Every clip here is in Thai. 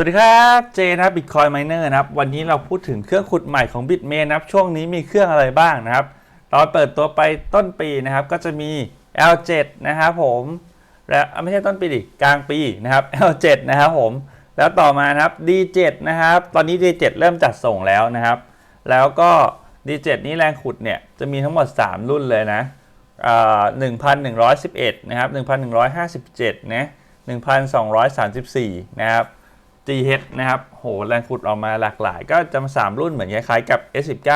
สวัสดีครับเจนะครับ Bitcoin Miner นะครับ วันนี้เราพูดถึงเครื่องขุดใหม่ของ Bitmain นะครับ ช่วงนี้มีเครื่องอะไรบ้างนะครับตอนเปิดตัวไปต้นปีนะครับ ก็จะมี L7 นะครับผม และไม่ใช่ต้นปีดิกลางปีนะครับ L7 นะครับผม แล้วต่อมานะครับ D7 นะครับ ตอนนี้ D7 เริ่มจัดส่งแล้วนะครับ แล้วก็ D7 นี้แรงขุดเนี่ยจะมีทั้งหมด 3 รุ่นเลยนะอ่า1,111นะครับ1,157นะ1,234นะครับ GH นะครับ โห แรงขุดออกมาหลากหลาย ก็จะมา3รุ่นเหมือนคล้ายๆกับ S19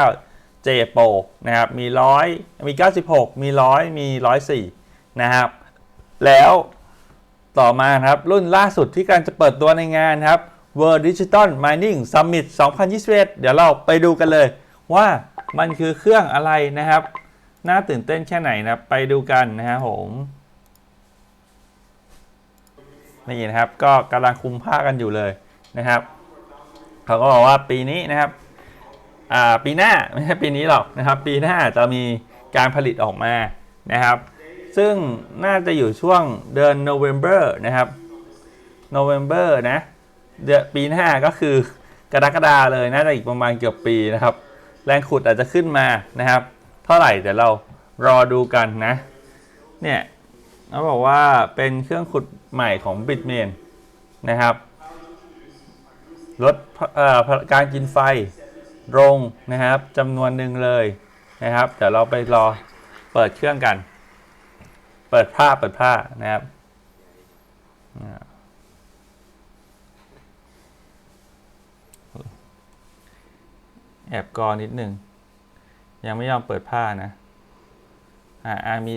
J Pro นะครับ มี 100 มี 96 มี 100 มี 104 นะครับ แล้วต่อมาครับ รุ่นล่าสุดที่การจะเปิดตัวในงานครับ World Digital Mining Summit 2021 เดี๋ยวเราไปดูกันเลยว่ามันคือเครื่องอะไรนะครับ น่าตื่นเต้นแค่ไหนนะ ไปดูกันนะครับผม นี่นะครับก็กำลังคุมผ้ากันอยู่เลยนะครับเขาก็บอกว่าปีนี้นะครับปีหน้าไม่ใช่ปีนี้หรอกนะครับ ปีหน้าจะมีการผลิตออกมานะครับ ซึ่งน่าจะอยู่ช่วงเดือน November นะครับ November นะเดือนปีหน้าก็คือกรกฎาเลยน่าจะอีกประมาณเกือบปีนะครับ แรงขุดอาจจะขึ้นมานะครับ เท่าไหร่เดี๋ยวเรารอดูกันนะเนี่ย เขาบอกว่าเป็นเครื่องขุดใหม่ของ Bitmain นะครับลดการกินไฟลงนะครับจำนวนหนึ่งเลยนะครับเดี๋ยวเราไปรอเปิดเครื่องกัน เปิดผ้าเปิดผ้านะครับแอบกอนิดหนึ่งยังไม่ยอมเปิดผ้านะ อ่ามี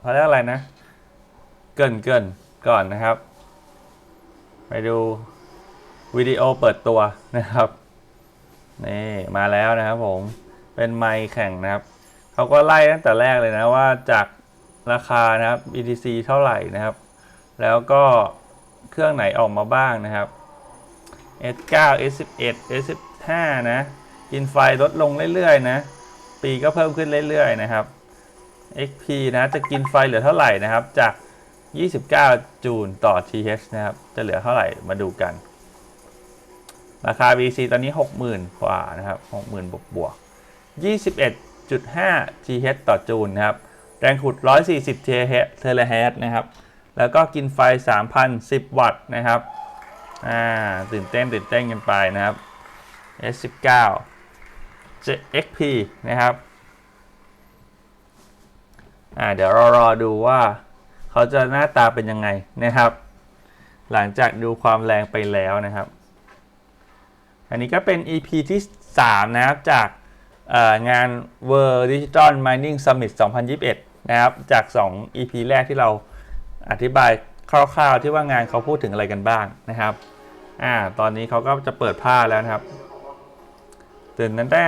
เขาเรียกอะไรนะ กินเกินก่อนนะครับ ไปดูวิดีโอเปิดตัวนะครับนี่มาแล้วนะครับผมเป็นไมค์แข่งนะครับเขาก็ไล่ตั้งแต่แรกเลยนะว่าจากราคานะครับ BTC เท่าไหร่นะครับ แล้วก็เครื่องไหนออกมาบ้างนะครับ S9 S11 S15 นะกินไฟลดลงเรื่อยๆนะ ปีก็เพิ่มขึ้นเรื่อยๆนะครับ XP นะจะกินไฟเหลือเท่าไหร่นะครับ จาก 29 จูลต่อ TH นะครับ จะเหลือเท่าไหร่มาดูกัน ราคา BC ตอนนี้ 60,000 กว่านะครับ 60,000 บวกบวก21.5 TH ต่อจูลนะครับ แรงขุด 140 TH เทเลเฮดนะครับ แล้วก็กินไฟ 3,010 วัตต์นะครับ อ่า ตื่นเต้น ตื่นเต้นกันไปนะครับ S19 XP นะครับ อ่า เดี๋ยวเรารอดูว่า เขาจะหน้าตาเป็นยังไงนะครับ หลังจากดูความแรงไปแล้วนะครับ อันนี้ก็เป็น EP ที่ 3 นะครับ จากงาน World Digital Mining Summit 2021 นะครับ จาก 2 EP แรกที่เราอธิบายคร่าวๆ ที่ว่างานเขาพูดถึงอะไรกันบ้างนะครับ อ่า ตอนนี้เขาก็จะเปิดผ้าแล้วนะครับ ตื่นนั้นแต่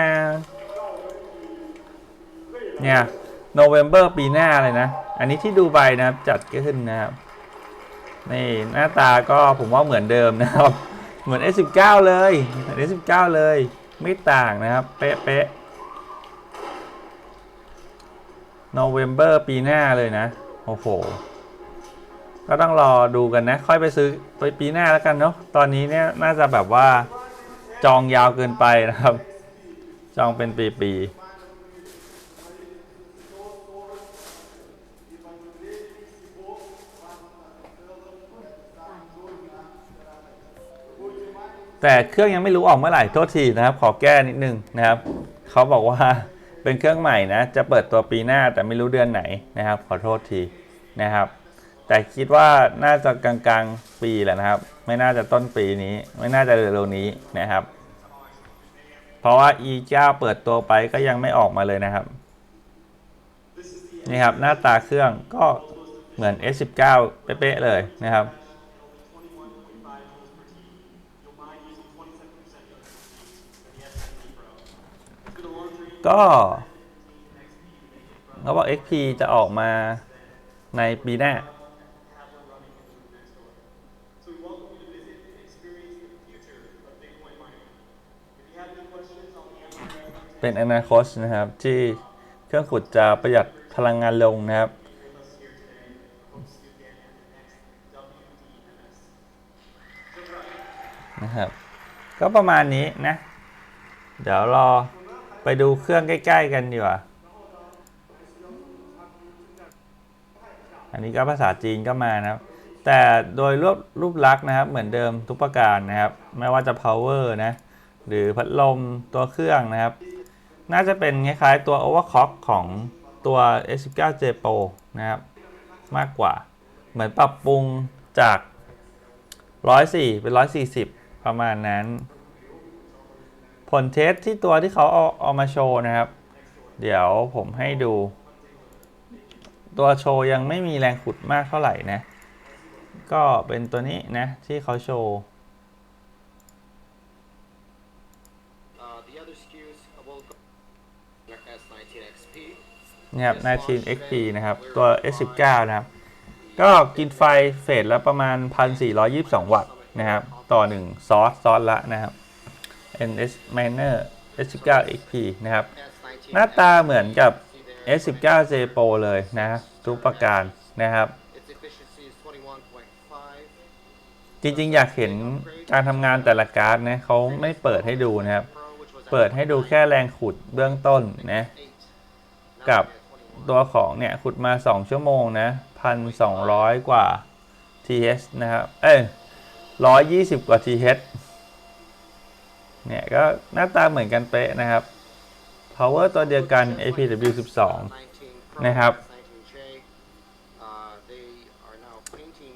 เนี่ย โนเวม ber ปีหน้าเลยนะ อันนี้ที่ดูไบนะครับจัดขึ้นนะครับนี่หน้าตาก็ผมว่าเหมือนเดิมนะครับ เหมือน S19 เลยเหมือน S19 เลย ไม่ต่างนะครับ เป๊ะเป๊ะโนเวม ber ปีหน้าเลยนะ โอ้โห ก็ต้องรอดูกันนะ ค่อยไปซื้อไปปีหน้าแล้วกันเนาะ ตอนนี้เนี่ยน่าจะแบบว่าจองยาวเกินไปนะครับ จองเป็นปีๆ แต่เครื่องยังไม่รู้ออกเมื่อไหร่โทษทีนะครับ ขอแก้นิดนึงนะครับเขาบอกว่าเป็นเครื่องใหม่นะ จะเปิดตัวปีหน้าแต่ไม่รู้เดือนไหนนะครับ ขอโทษทีนะครับ แต่คิดว่าน่าจะกลางๆปีแหละนะครับ ไม่น่าจะต้นปีนี้ ไม่น่าจะเร็วๆนี้นะครับ เพราะว่า E9 เปิดตัวไปก็ยังไม่ออกมาเลยนะครับนี่ครับหน้าตาเครื่องก็เหมือน S19 เป๊ะๆเลยนะครับ ก็เขาบอก XP จะออกมาในปีหน้า เป็นอนาคตนะครับ ที่เครื่องขุดจะประหยัดพลังงานลงนะครับนนะครับ ก็ประมาณนี้นะ เดี๋ยวรอ ไปดูเครื่องใกล้ ๆ กันดีกว่า อันนี้ก็ภาษาจีนก็มานะครับ แต่โดยรูปรูปลักษณ์นะครับ เหมือนเดิมทุกประการนะครับ ไม่ว่าจะ power นะ หรือพัดลมตัวเครื่องนะครับ น่าจะเป็นคล้ายๆตัว overclock ของตัว S19J Pro นะครับ มากกว่า เหมือนปรับปรุงจาก 104 เป็น 140 ประมาณนั้น ผลเทสที่ตัวที่เขาเอาเอามาโชว์นะครับ เดี๋ยวผมให้ดู ตัวโชว์ยังไม่มีแรงขุดมากเท่าไหร่นะ ก็เป็นตัวนี้นะ ที่เขาโชว์นะครับ 19XP นะครับ ตัว S19 นะครับ ก็กินไฟเฟสละประมาณ 1,422 วัตต์นะครับ ต่อ 1 ซอสซอสละนะครับ NS Miner S19XP นะครับ หน้าตาเหมือนกับ S19J Pro เลยนะทุกประการนะครับ จริงๆ อยากเห็นการทำงานแต่ละการ์ดนะเขาไม่เปิดให้ดูนะครับ เปิดให้ดูแค่แรงขุดเบื้องต้นนะกับตัวของเนี่ยขุดมา 2 ชั่วโมงนะ1,200กว่า TH นะครับ เอ้ย120กว่า TH เนี่ยก็หน้าตาเหมือนกันเป๊ะนะครับ power ตัวเดียวกัน APW 12 นะครับ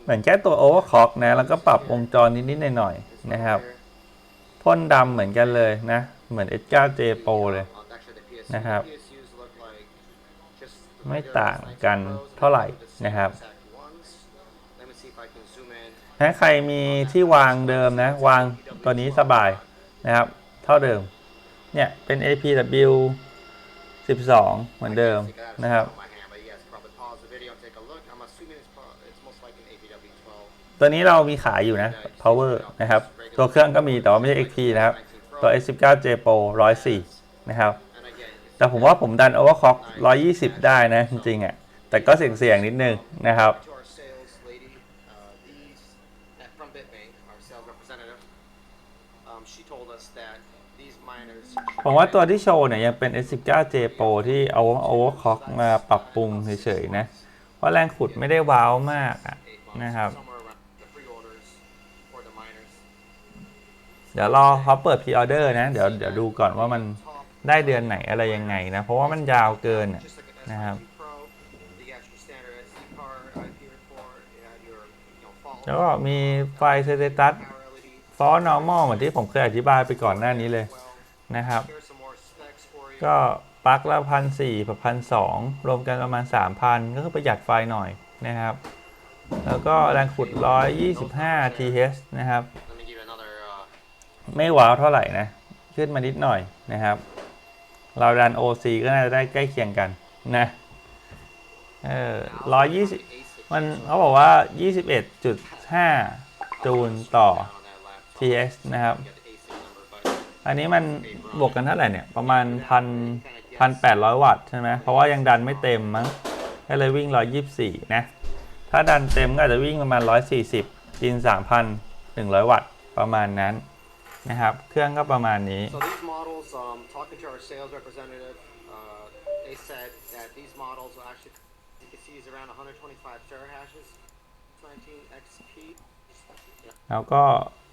เหมือนแค่ตัว overclock นะ แล้วก็ปรับวงจรนิด ๆ หน่อย ๆ นะครับ พ่นดำเหมือนกันเลยนะ เหมือน S9J Pro เลยนะครับ ไม่ต่างกันเท่าไหร่นะครับถ้าใครมีที่วางเดิมนะ วางตัวนี้สบายะครับ เท่าเดิม เนี่ยเป็น APW 12 เหมือนเดิมนะครับ ตัวนี้เรามีขายอยู่นะ power นะครับ ตัวเครื่องก็มีแต่ว่าไม่ใช่ XP นะครับ ตัว S19J Pro 104 นะครับ แต่ผมว่าผมดัน overclock 120 ได้นะ จริงๆอะ แต่ก็เสี่ยงๆนิดนึงนะครับ ผมว่าตัวที่โชว์เนี่ยยังเป็น S19J Pro ที่เอา overclock มาปรับปรุงเฉยๆนะ เพราะแรงขุดไม่ได้ว้าวมากะนะครับ เดี๋ยวรอเขาเปิดพ r ออเดอร์นะ เดี๋ยวเดี๋ยวดูก่อนว่ามันได้เดือนไหนอะไรยังไงนะ เพราะว่ามันยาวเกินนะครับแล้วก็มีไฟเซตตัส ฟอ normal เหมือนที่ผมเคยอธิบายไปก่อนหน้านี้เลยนะครับ ก็ปลั๊กละพันสี่กับพันสองรวมกันประมาณ 3,000 ก็คือประหยัดไฟหน่อยนะครับ แล้วก็แรงขุด 125 TH นะครับ ไม่ว้าวเท่าไหร่นะ ขึ้นมานิดหน่อยนะครับ เราดัน OC ก็น่าจะได้ใกล้เคียงกันนะเออร้อยยี่สิบมันเขาบอกว่า 21.5 จูลต่อ TH นะครับ อันนี้มันบวกกันเท่าไหร่เนี่ย ประมาณพันพันแปดร้อยวัตต์ใช่ไหมเพราะว่ายังดันไม่เต็มมั้งก็เลยวิ่งร้อยยี่สี่นะ ถ้าดันเต็มก็อาจจะวิ่งประมาณร้อยสี่สิบกินสามพันหนึ่งร้อยวัตต์ประมาณนั้นนะครับ เครื่องก็ประมาณนี้ they said that these models will actually, you can see, is around 125 terahashes, 19 XP. แล้วก็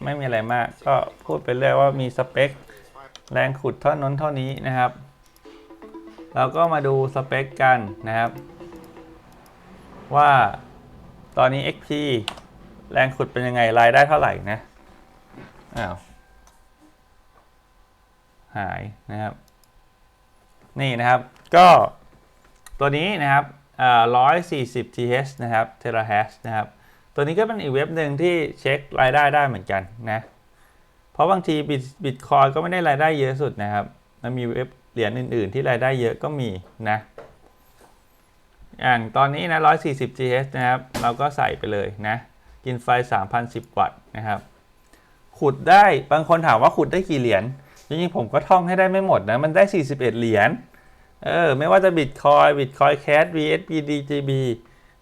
ไม่มีอะไรมากก็พูดไปเรื่อยว่ามีสเปค แรงขุดเท่านั้นเท่านี้นะครับ เราก็มาดูสเปคกันนะครับ ว่าตอนนี้ XP แรงขุดเป็นยังไงรายได้เท่าไหร่นะอ้าวหายนะครับ นี่นะครับก็ตัวนี้นะครับอ่า140 TH นะครับ t e r a h a s นะครับ ตัวนี้ก็เป็นอีกเว็บหนึ่งที่เช็ครายได้ได้เหมือนกันนะ เพราะบางทีบิตบิตคอยก็ไม่ได้รายได้เยอะสุดนะครับมันมีเว็บเหรียญอื่น ๆ ที่รายได้เยอะก็มีนะอย่างตอนนี้นะ 140 GH นะครับ เราก็ใส่ไปเลยนะ กินไฟ 3,010 วัตต์นะครับ ขุดได้ บางคนถามว่าขุดได้กี่เหรียญ จริงๆ ผมก็ท่องให้ได้ไม่หมดนะ มันได้ 41 เหรียญ เออ ไม่ว่าจะบิตคอยบิตคอยแคส VSBD GB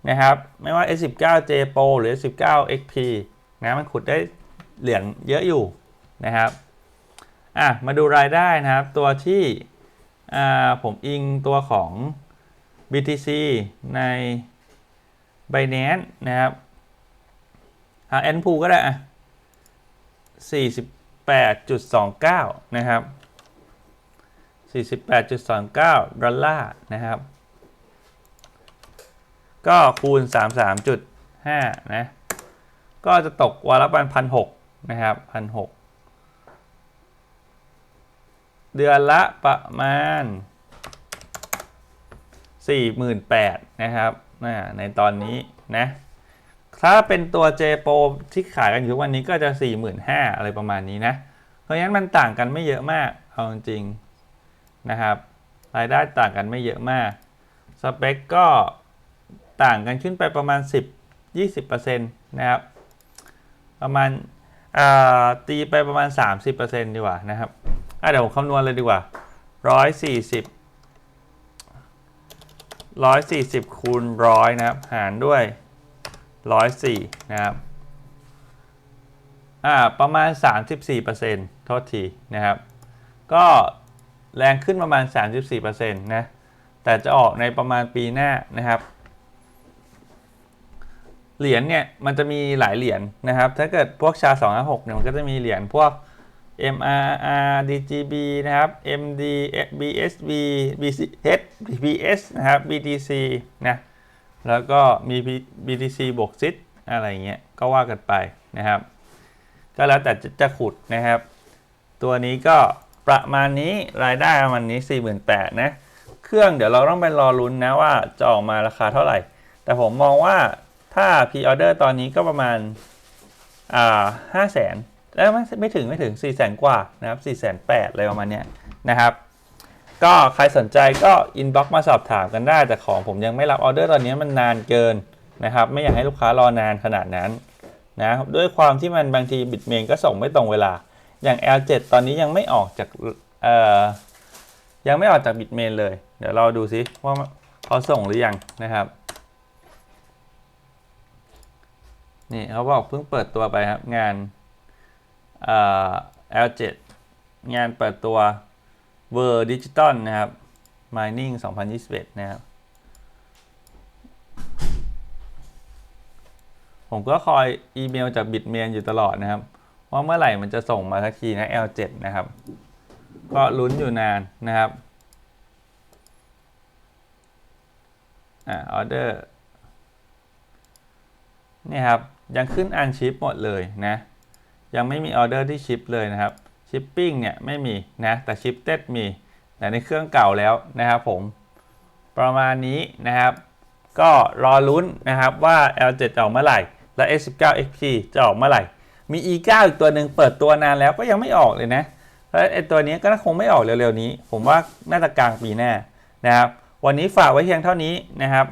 นะครับ ไม่ว่า S19 J Pro หรือ S19 XP นะมันขุดได้เหรียญเยอะอยู่นะครับอะมาดูรายได้นะครับ ตัวที่อ่าผมอิงตัวของ BTC ใน Binance นะครับหา n p o o ก็ได้อะ48.29 นะครับ 48.29 ดอลลาร์นะครับ ก็คูณ 33.5 นะ ก็จะตกวันละประมาณพันหกนะครับพันหกเดือนละประมาณ 48,000นะครับนะในตอนนี้นะ ถ้าเป็นตัว J Pro ที่ขายกันอยู่ทุกวันนี้ก็จะ 45,000อะไรประมาณนี้นะ เพราะฉะนั้นมันต่างกันไม่เยอะมาก เอาจริงนะครับ รายได้ต่างกันไม่เยอะมาก สเปคก็ ต่างกันขึ้นไปประมาณ 10-20%นะครับ ประมาณาตีไปประมาณ 30%ดีกว่านะครับเดี๋ยวผมคำนวณเลยดีกว่า 140 140คูณร้อยนะครับ หารด้วย 104 นะครับอ่าประมาณ 34%โทษทีนะครับ ก็แรงขึ้นประมาณ 34%นะ แต่จะออกในประมาณปีหน้านะครับ เหรียญเนี่ยมันจะมีหลายเหรียญนะครับ ถ้าเกิดพวกชา 256เนี่ยมันก็จะมีเหรียญพวก MRR DGB นะครับ MD BSB BCH BS นะครับ BTC นะแล้วก็มี BTC บวกซิดอะไรเงี้ยก็ว่ากันไปนะครับ ก็แล้วแต่จะจะขุดนะครับ ตัวนี้ก็ประมาณนี้รายได้ประมาณนี้ 48,000นะเครื่องเดี๋ยวเราต้องไปรอลุ้นนะว่าจะออกมาราคาเท่าไหร่ แต่ผมมองว่า ถ้า p ีออเดอร์ตอนนี้ก็ประมาณห้าแสนแล้วไม่ถึงไม่ถึง4ี่แสนกว่านะครับ4ี่แสนแปดอะไรประมาณนี้นะครับ ก็ใครสนใจก็อินบ็อกมาสอบถามกันได้ แต่ของผมยังไม่รับออเดอร์ตอนนี้มันนานเกินนะครับ ไม่อยากให้ลูกค้ารอนานขนาดนั้นนะด้วยความที่มันบางทีบิตเมนก็ส่งไม่ตรงเวลา อย่าง L7 ตอนนี้ยังไม่ออกจากเอ่อยังไม่ออกจากบิตเมนเลย เดี๋ยวเราดูซิว่าเขาส่งหรือยังนะครับ นี่เขาบอกเพิ่งเปิดตัวไปครับ งานเอ่อ L7 งานเปิดตัว w o r d Digital นะครับ Mining 2021 นะครับ ผมก็คอยอีเมลจากบิตเมนอยู่ตลอดนะครับ ว่าเมื่อไหร่มันจะส่งมาสักทีนะ L7 นะครับ ก็ลุ้นอยู่นานนะครับอ่าออเดอร์นี่ครับ ยังขึ้นอันชิปหมดเลยนะ ยังไม่มีออเดอร์ที่ชิปเลยนะครับชิปปิ้งเนี่ยไม่มีนะแต่ชิปเต็ดมีแต่ในเครื่องเก่าแล้วนะครับผมประมาณนี้นะครับ ก็รอลุ้นนะครับว่า L7 จะออกเมื่อไหร่ และ S19 XP จะออกเมื่อไหร่ มี E9 อีกตัวหนึ่งเปิดตัวนานแล้วก็ยังไม่ออกเลยนะแล้วไอ้ตัวนี้ก็คงไม่ออกเร็วๆนี้ ผมว่าน่าจะกลางปีหน้านะครับ วันนี้ฝากไว้เพียงเท่านี้นะครับ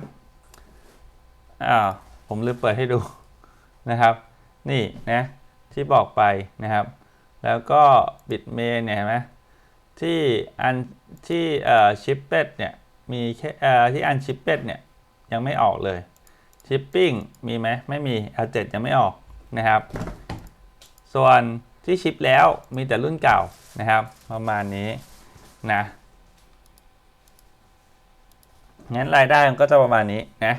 อ้าวผมลืมเปิดให้ดู นะครับ นี่นะที่บอกไปนะครับ แล้วก็บิตเมนเนี่ยเห็นไหมที่อันที่เอ่อชิปเป็ดเนี่ยมีแค่เอ่อที่อันชิปเป็ดเนี่ยยังไม่ออกเลยชิปปิ้งมีไหมไม่มี L7 ยังไม่ออกนะครับ ส่วนที่ชิปแล้วมีแต่รุ่นเก่านะครับ ประมาณนี้นะงั้นรายได้มันก็จะประมาณนี้นะ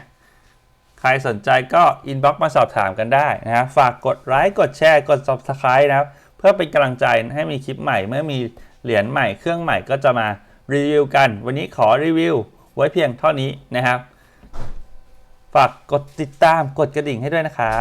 ใครสนใจก็อินบ็อกมาสอบถามกันได้นะฮะฝากกดไลค์กดแชร์กด subscribe นะครับ เพื่อเป็นกำลังใจให้มีคลิปใหม่ เมื่อมีเหรียญใหม่เครื่องใหม่ก็จะมารีวิวกัน วันนี้ขอรีวิวไว้เพียงเท่านี้นะครับ ฝากกดติดตามกดกระดิ่งให้ด้วยนะครับ